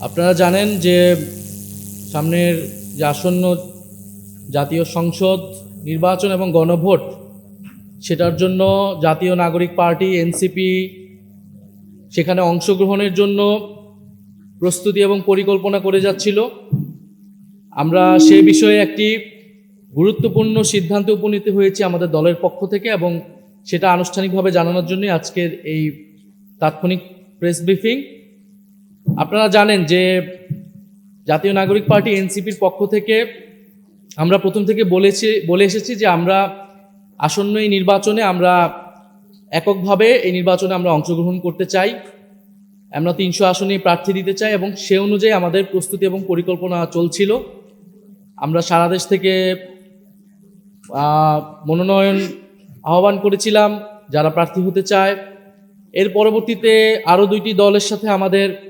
আপনারা জানেন যে সামনের যে আসন্ন জাতীয় সংসদ নির্বাচন এবং গণভোট, সেটার জন্য জাতীয় নাগরিক পার্টি, এনসিপি, সেখানে অংশগ্রহণের জন্য প্রস্তুতি এবং পরিকল্পনা করে যাচ্ছিল। আমরা সে বিষয়ে একটি গুরুত্বপূর্ণ সিদ্ধান্তে উপনীত হয়েছি আমাদের দলের পক্ষ থেকে এবং সেটা আনুষ্ঠানিকভাবে জানানোর জন্য আজকের এই তাৎক্ষণিক প্রেস ব্রিফিং। আপনারা জানেন যে জাতীয় নাগরিক পার্টি এনসিপির পক্ষ থেকে আমরা প্রথম থেকে বলেছি, বলে এসেছি যে আমরা আসন্ন এই নির্বাচনে আমরা এককভাবে এই নির্বাচনে আমরা অংশগ্রহণ করতে চাই। আমরা তিনশো আসনে প্রার্থী দিতে চাই এবং সে অনুযায়ী আমাদের প্রস্তুতি এবং পরিকল্পনা চলছিল। আমরা সারা দেশ থেকে মনোনয়ন আহ্বান করেছিলাম, যারা প্রার্থী হতে চায়। এর পরবর্তীতে আরও দুইটি দলের সাথে আমাদের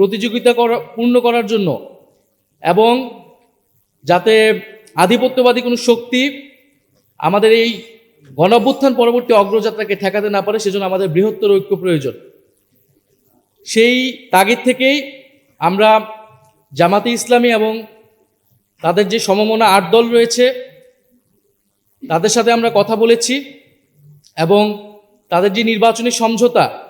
প্রতিযোগিতা করা- পূর্ণ করার জন্য এবং যাতে আধিপত্যবাদী কোনো শক্তি আমাদের এই গণঅভ্যুত্থান পরবর্তী অগ্রযাত্রাকে ঠেকাতে না পারে, সেজন্য আমাদের বৃহত্তর ঐক্য প্রয়োজন। সেই তাগিদ থেকেই আমরা জামাতে ইসলামী এবং তাদের যে সমমনা আট দল রয়েছে, তাদের সাথে আমরা কথা বলেছি এবং তাদের যে নির্বাচনী সমঝোতা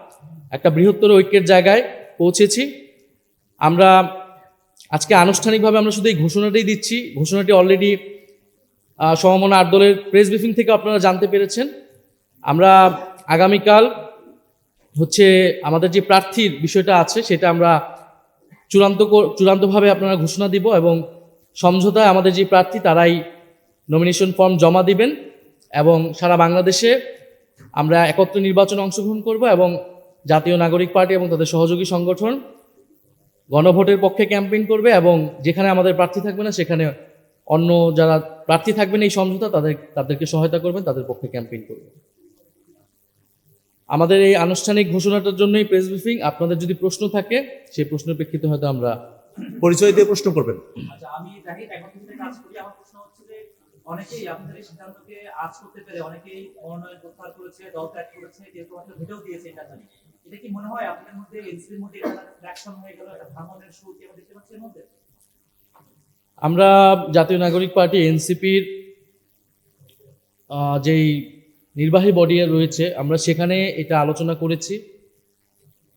একটা বৃহত্তর ঐক্যের জায়গায় পৌঁছেছি। আমরা আজকে আনুষ্ঠানিকভাবে আমরা শুধু এই ঘোষণাটাই দিচ্ছি, ঘোষণাটি অলরেডি সমমনা আট দলের প্রেস ব্রিফিং থেকে আপনারা জানতে পেরেছেন। আমরা আগামীকাল হচ্ছে আমাদের যে প্রার্থীর বিষয়টা আছে, সেটা আমরা চূড়ান্ত চূড়ান্তভাবে আপনারা ঘোষণা দিব এবং সমঝোতায় আমাদের যে প্রার্থী, তারাই নমিনেশন ফর্ম জমা দিবেন এবং সারা বাংলাদেশে আমরা একত্র নির্বাচনে অংশগ্রহণ করব এবং জাতীয় নাগরিক পার্টি এবং তাদের সহযোগী সংগঠন গণভোটের পক্ষে ক্যাম্পেইন করবে এবং যেখানে আমাদের প্রার্থী থাকবে না, সেখানে অন্য যারা প্রার্থী থাকবেন এই সমঝোতা, তাদের, তাদেরকে সহায়তা করবেন, তাদের পক্ষে ক্যাম্পেইন করবে। আমাদের এই আনুষ্ঠানিক ঘোষণাটার জন্যই প্রেস ব্রিফিং। আপনাদের যদি প্রশ্ন থাকে, সেই প্রশ্নের প্রেক্ষিতে হয়তো আমরা পরিচয় দিয়ে প্রশ্ন করবেন। আচ্ছা অনেকেই আপনাদের সিদ্ধান্তকে আজ করতে পেরে অনেকেই মনোনয়ন প্রত্যাহার করেছে, দল ত্যাগ করেছে কেউ হয়তো ভেটেও দিয়েছে এটা জানি এটা কি মনে হয় আপনাদের মধ্যে, এনসিপির মধ্যে একটা ফ্র্যাকশন হয়ে গেল একটা ভাঙনের শুরু কি আমরা দেখতে পাচ্ছি মধ্যে? আমরা জাতীয় নাগরিক পার্টি, এনসিপির যেই নির্বাহী বডি রয়েছে, আমরা সেখানে এটা আলোচনা করেছি।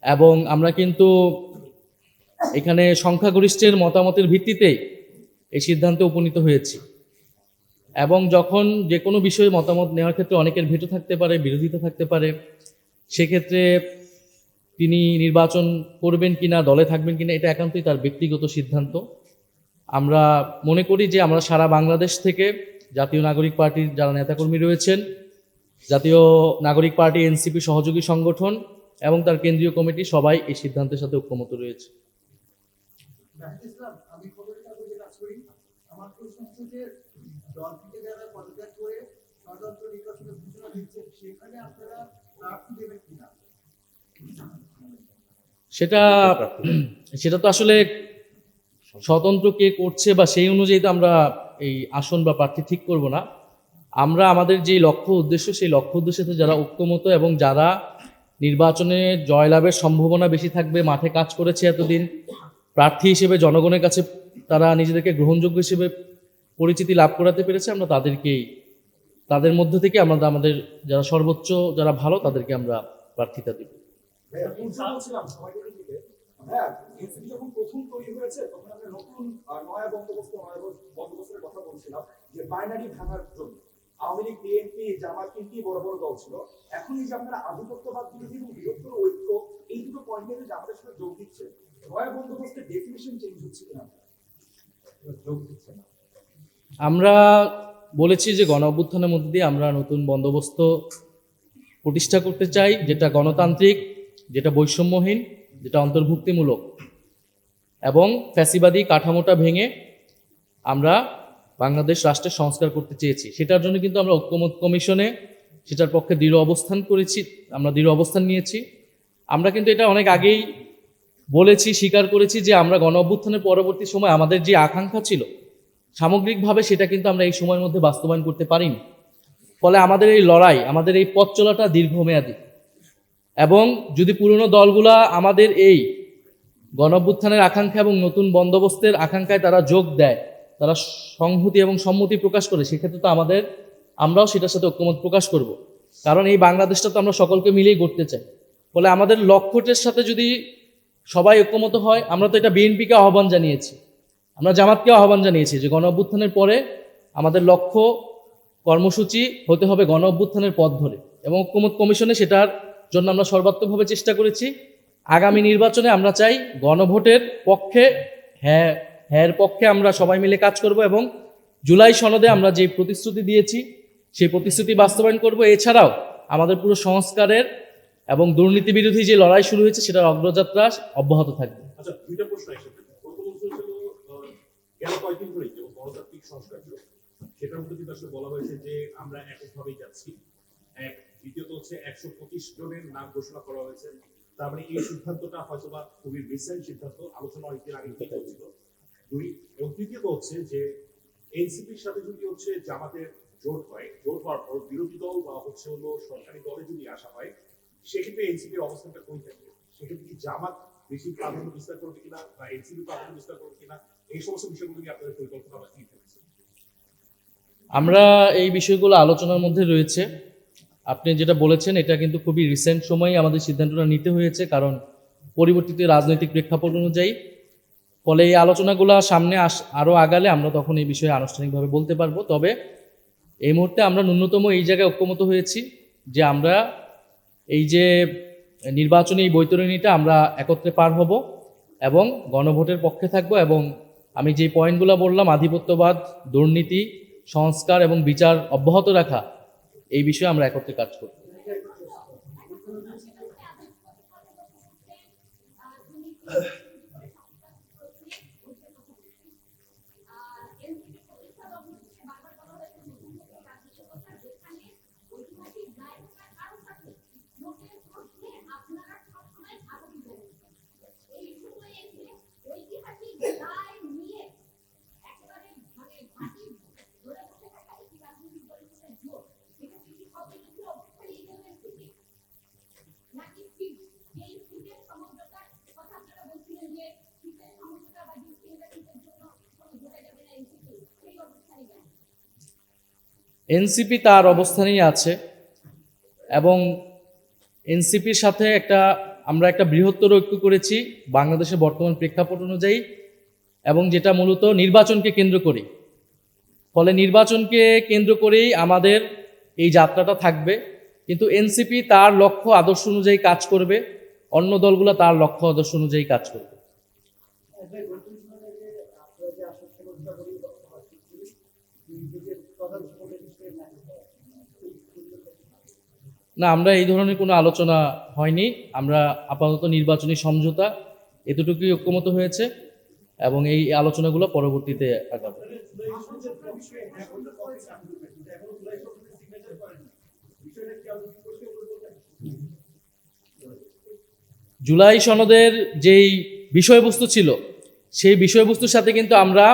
এবং আমরা কিন্তু এখানে সংখ্যাগরিষ্ঠের মতামতের ভিত্তিতেই এই সিদ্ধান্তে উপনীত হয়েছি। এবং যখন যে কোনো বিষয়ে মতামত নেওয়ার ক্ষেত্রে অনেকের ভেটো থাকতে পারে, বিরোধিতা থাকতে পারে, সেক্ষেত্রে তিনি নির্বাচন করবেন কিনা, দলে থাকবেন কিনা, এটা একান্তই তার ব্যক্তিগত সিদ্ধান্ত। আমরা মনে করি যে আমরা সারা বাংলাদেশ থেকে জাতীয় নাগরিক পার্টির যারা নেতাকর্মী রয়েছেন, জাতীয় নাগরিক পার্টি, এনসিপি সহযোগী সংগঠন এবং তার কেন্দ্রীয় কমিটি সবাই এই সিদ্ধান্তের সাথে ঐক্যমত রয়েছে। সেখানে আপনারা প্রার্থী দেবেন কিনা সেটা সেটা তো আসলে স্বতন্ত্র কে করছে বা সেই অনুযায়ী তো আমরা এই আসন বা প্রার্থী ঠিক করব না। আমরা আমাদের যে লক্ষ্য উদ্দেশ্য, সেই লক্ষ্য উদ্দেশ্যে যারা ঐক্যমত এবং যারা নির্বাচনে জয়লাভের সম্ভাবনা বেশি থাকবে, মাঠে কাজ করেছে এতদিন, প্রার্থী হিসেবে জনগণের কাছে তারা নিজেদেরকে গ্রহণযোগ্য হিসেবে পরিচিতি লাভ করাতে পেরেছে, আমরা তাদেরকেই, তাদের মধ্য থেকে আমরা আমাদের যারা সর্বোচ্চ, যারা ভালো, তাদেরকে আমরা প্রার্থিতা দিব। ভাইয়া, এনসিপি যখন প্রথম তৈরি হয়েছে তখন আমরা নতুন নয়া বন্দোবস্ত বন্দোবস্তের কথা বলছিলাম যে বাইনারি বড় বড় ছিল। ঐক্য এই দুটো পয়েন্টে সাথে যোগ নয়া বন্দোবস্তের ডেফিনেশন চেঞ্জ হচ্ছে কিনা? যোগ দিচ্ছে না। আমরা বলেছি যে গণ অভ্যুত্থানের মধ্যে দিয়ে আমরা নতুন বন্দোবস্ত প্রতিষ্ঠা করতে চাই যেটা গণতান্ত্রিক যেটা বৈষম্যহীন, যেটা অন্তর্ভুক্তিমূলক। এবং ফ্যাসিবাদী কাঠামোটা ভেঙে আমরা বাংলাদেশ রাষ্ট্রের সংস্কার করতে চেয়েছি। সেটার জন্য কিন্তু আমরা ঐক্যমত কমিশনে সেটার পক্ষে দৃঢ় অবস্থান করেছি, আমরা দৃঢ় অবস্থান নিয়েছি। আমরা কিন্তু এটা অনেক আগেই বলেছি, স্বীকার করেছি যে আমরা গণ অভ্যুত্থানের পরবর্তী সময় আমাদের যে আকাঙ্ক্ষা ছিল, সামগ্রিকভাবে সেটা কিন্তু আমরা এই সময়ের মধ্যে বাস্তবায়ন করতে পারিনি। ফলে আমাদের এই লড়াই, আমাদের এই পথ চলাটা দীর্ঘমেয়াদী। এবং যদি পুরনো দলগুলা আমাদের এই গণঅভ্যুত্থানের আকাঙ্ক্ষা এবং নতুন বন্দোবস্তের আকাঙ্ক্ষায় তারা যোগ দেয়, তারা সংহতি এবং সম্মতি প্রকাশ করে, সেক্ষেত্রে তো আমাদের, আমরাও সেটার সাথে ঐক্যমত প্রকাশ করব। কারণ এই বাংলাদেশটা তো আমরা সকলকে মিলেই করতে চাই। ফলে আমাদের লক্ষ্যটের সাথে যদি সবাই ঐক্যমত হয়, আমরা তো এটা বিএনপিকে আহ্বান জানিয়েছি। আমরা জামাতকে আহ্বান জানিয়েছি যে গণ অভ্যুত্থানের পরে আমাদের লক্ষ্য কর্মসূচি হতে হবে গণ অভ্যুত্থানের পথ ধরে। এবং ঐক্যমত কমিশনে সেটার জন্য আমরা সর্বাত্মকভাবে চেষ্টা করেছি। আগামী নির্বাচনে আমরা চাই গণভোটের পক্ষে হ্যাঁ হ্যাঁ পক্ষে আমরা সবাই মিলে কাজ করব এবং জুলাই সনদে আমরা যে প্রতিশ্রুতি দিয়েছি, সেই প্রতিশ্রুতি বাস্তবায়ন করব। এছাড়াও আমাদের পুরো সংস্কারের এবং দুর্নীতি বিরোধী যে লড়াই শুরু হয়েছে, সেটার অগ্রযাত্রা অব্যাহত থাকবে। আচ্ছা সেটার মধ্যে বলা হয়েছে যে আমরা এককভাবেই যাচ্ছি। এক দ্বিতীয়ত হচ্ছে একশো পঁচিশ জনের নাম ঘোষণা করা হয়েছে। তার মানে এই সিদ্ধান্তটা হয়তো বা খুবই রিসেন্ট সিদ্ধান্ত, আলোচনা অনেকদিন আগে থেকে হচ্ছিল দুই, এবং তৃতীয়ত হচ্ছে যে এনসিপির সাথে যদি হচ্ছে জামাতের জোট হয়, জোট হওয়ার পর বিরোধী দল বা হচ্ছে হলো সরকারি দলে যদি আসা হয়, সেক্ষেত্রে এনসিপির অবস্থানটা কোন থাকবে? সেক্ষেত্রে কি জামাত বেশি প্রাধান্য বিস্তার করবে কিনা বা এনসিপি প্রাধান্য বিস্তার করবে কিনা? এই সমস্ত বিষয়গুলো কি আপনাদের পরিকল্পনা বা কি আমরা এই বিষয়গুলো আলোচনার মধ্যে রয়েছে। আপনি যেটা বলেছেন, এটা কিন্তু খুবই রিসেন্ট সময়ে আমাদের সিদ্ধান্তটা নিতে হয়েছে, কারণ পরিবর্তিত রাজনৈতিক প্রেক্ষাপট অনুযায়ী, ফলে এই আলোচনাগুলো সামনে আস আরও আগালে আমরা তখন এই বিষয়ে আনুষ্ঠানিকভাবে বলতে পারব। তবে এই মুহূর্তে আমরা ন্যূনতম এই জায়গায় ঐক্যমত হয়েছি যে আমরা এই যে নির্বাচনী এই বৈতরণীটা আমরা একত্রে পার হব এবং গণভোটের পক্ষে থাকব এবং আমি যে পয়েন্টগুলো বললাম, আধিপত্যবাদ, দুর্নীতি, সংস্কার এবং বিচার অব্যাহত রাখা এই বিষয়ে আমরা একত্রে কাজ করব। ঐতিহাসিক রায় নিয়ে একেবারে মানে ঘাঁটি ধরে বসে থাকা একটি রাজনৈতিক দলের সাথে জোট সেটা কি হবে কিন্তু অবস্থায় এই ধরনের স্থিতি নাকি সিট এই সিটের সমঝোতার কথা আপনারা বলছিলেন এনসিপি তার অবস্থানেই আছে এবং এনসিপির সাথে একটা, আমরা একটা বৃহত্তর ঐক্য করেছি বাংলাদেশের বর্তমান প্রেক্ষাপট অনুযায়ী এবং যেটা মূলত নির্বাচনকে কেন্দ্র করে। ফলে নির্বাচনকে কেন্দ্র করেই আমাদের এই যাত্রাটা থাকবে। কিন্তু এনসিপি তার লক্ষ্য আদর্শ অনুযায়ী কাজ করবে, অন্য দলগুলো তার লক্ষ্য আদর্শ অনুযায়ী কাজ করবে এবার ঘোষণা থেকে আপনারা যে আশা করতে পারি নিজেদের প্রধান উপদেষ্টা না না, আমরা এই ধরনের কোনো আলোচনা হয়নি। আমরা আপাতত নির্বাচনী সমঝোতা এতটুকুই ঐক্যমত হয়েছে এবং এই আলোচনাগুলো পরবর্তীতে আগাবে। জুলাই সনদের যেই বিষয়বস্তু ছিল, সেই বিষয়বস্তুর সাথে কিন্তু আমরা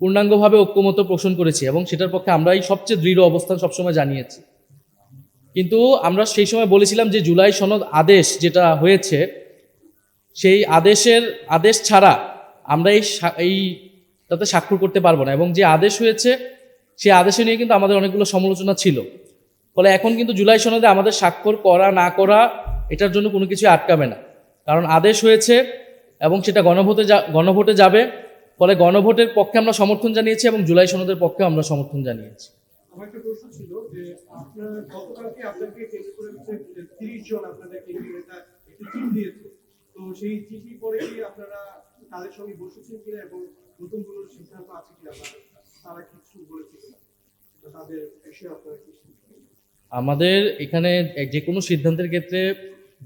পূর্ণাঙ্গভাবে ঐক্যমত পোষণ করেছি এবং সেটার পক্ষে আমরাই সবচেয়ে দৃঢ় অবস্থান সবসময় জানিয়েছি। কিন্তু আমরা সেই সময় বলেছিলাম যে জুলাই সনদ আদেশ যেটা হয়েছে, সেই আদেশের, আদেশ ছাড়া আমরা এই এই তাতে স্বাক্ষর করতে পারব না এবং যে আদেশ হয়েছে, সেই আদেশে নিয়ে কিন্তু আমাদের অনেকগুলো সমালোচনা ছিল। ফলে এখন কিন্তু জুলাই সনদে আমাদের স্বাক্ষর করা, না করা, এটার জন্য কোনো কিছু আটকাবে না। কারণ আদেশ হয়েছে এবং সেটা গণভোটে যা, গণভোটে যাবে। ফলে গণভোটের পক্ষে আমরা সমর্থন জানিয়েছি এবং জুলাই সনদের পক্ষে আমরা সমর্থন জানিয়েছি। আমার একটা প্রশ্ন ছিল যে আপনার গতকালকে আপনাকে কেন্দ্র করে হচ্ছে তিরিশ জন নেতা একটি দিয়েছে। তো সেই চিঠি পরে কি আপনারা তাদের সঙ্গে বসেছেন কিনা এবং নতুন কোনো সিদ্ধান্ত আছে কিনা? তারা কিছু বলেছে কিনা? তাদের বিষয়ে আপনারা কি আমাদের এখানে যে কোনো সিদ্ধান্তের ক্ষেত্রে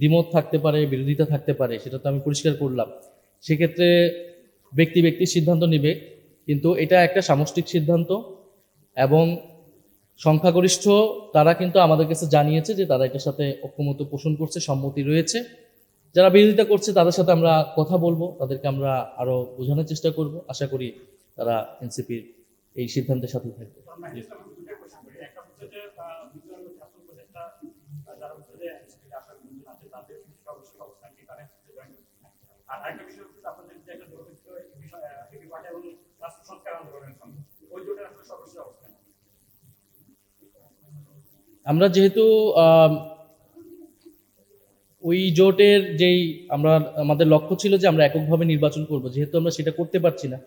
দ্বিমত থাকতে পারে, বিরোধিতা থাকতে পারে, সেটা তো আমি পরিষ্কার করলাম। সেক্ষেত্রে ব্যক্তি ব্যক্তি সিদ্ধান্ত নেবে, কিন্তু এটা একটা সামষ্টিক সিদ্ধান্ত এবং সংখ্যাগরিষ্ঠ, তারা কিন্তু আমাদের কাছে জানিয়েছে যে তারা এটার সাথে ঐক্যমত পোষণ করছে, সম্মতি রয়েছে। যারা বিরোধিতা করছে, তাদের সাথে আমরা কথা বলব, তাদেরকে আমরা আরও বোঝানোর চেষ্টা করব। আশা করি তারা এনসিপির এই সিদ্ধান্তের সাথে থাকবে। একটা হচ্ছে যে বিদ্যালয় ছাত্র উপদেষ্টা যারা হচ্ছে যে আশা আছে তাদের সর্বশেষ অবস্থান কি তারা আর আরেকটা বিষয় হচ্ছে আপনাদের যে একটা দুর্ভিক্ষ বিষয় হেভি পার্টি এবং রাষ্ট্র সংস্কার আন্দোলনের সঙ্গে ওই জোটের আসলে সর্বশেষ অবস্থান আমরা যেহেতু ওই জোটের যেই আমরা আমাদের লক্ষ্য ছিল যে আমরা এককভাবে নির্বাচন করব যেহেতু আমরা সেটা করতে পারছি না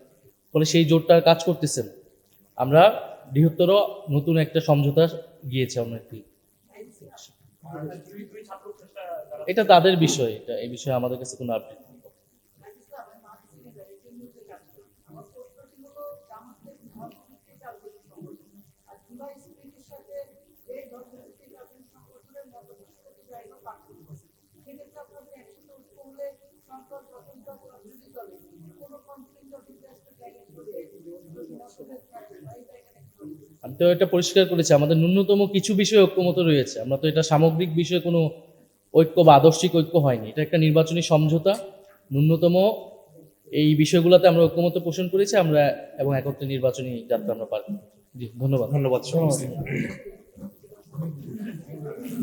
ফলে সেই জোটটা কাজ করতেছে আমরা বৃহত্তর নতুন একটা সমঝোতা গিয়েছে অন্য একটি যারা এটা তাদের বিষয় এটা এই বিষয়ে আমাদের কাছে কোনো আপডেট নেই আমার প্রশ্নটি হলো জামাতের ধর্মভিত্তিক রাজনৈতিক সংগঠন আর জুলাই স্পিরিটের সাথে এই ধর্মভিত্তিক রাজনৈতিক সংগঠনের মতবিশ্বাসের জায়গা পার্থক্য আছে সেক্ষেত্রে আপনাদের একসাথে ঐক্য হলে সরকার গঠন করা বিরোধী দলে কোনো কনফ্লিক্ট অফ ইন্টারেস্টের জায়গা করে মতভেদ থাকবে বা এই জায়গাটা একটু আমি তো এটা পরিষ্কার করেছে। আমাদের ন্যূনতম কিছু বিষয়ে ঐক্যমত রয়েছে। আমরা তো এটা সামগ্রিক বিষয়ে কোনো ঐক্য বা আদর্শিক ঐক্য হয়নি। এটা একটা নির্বাচনী সমঝোতা। ন্যূনতম এই বিষয়গুলোতে আমরা ঐক্যমত পোষণ করেছি। আমরা এবং একত্রে নির্বাচনী যাত্রা আমরা পার ধন্যবাদ। ধন্যবাদ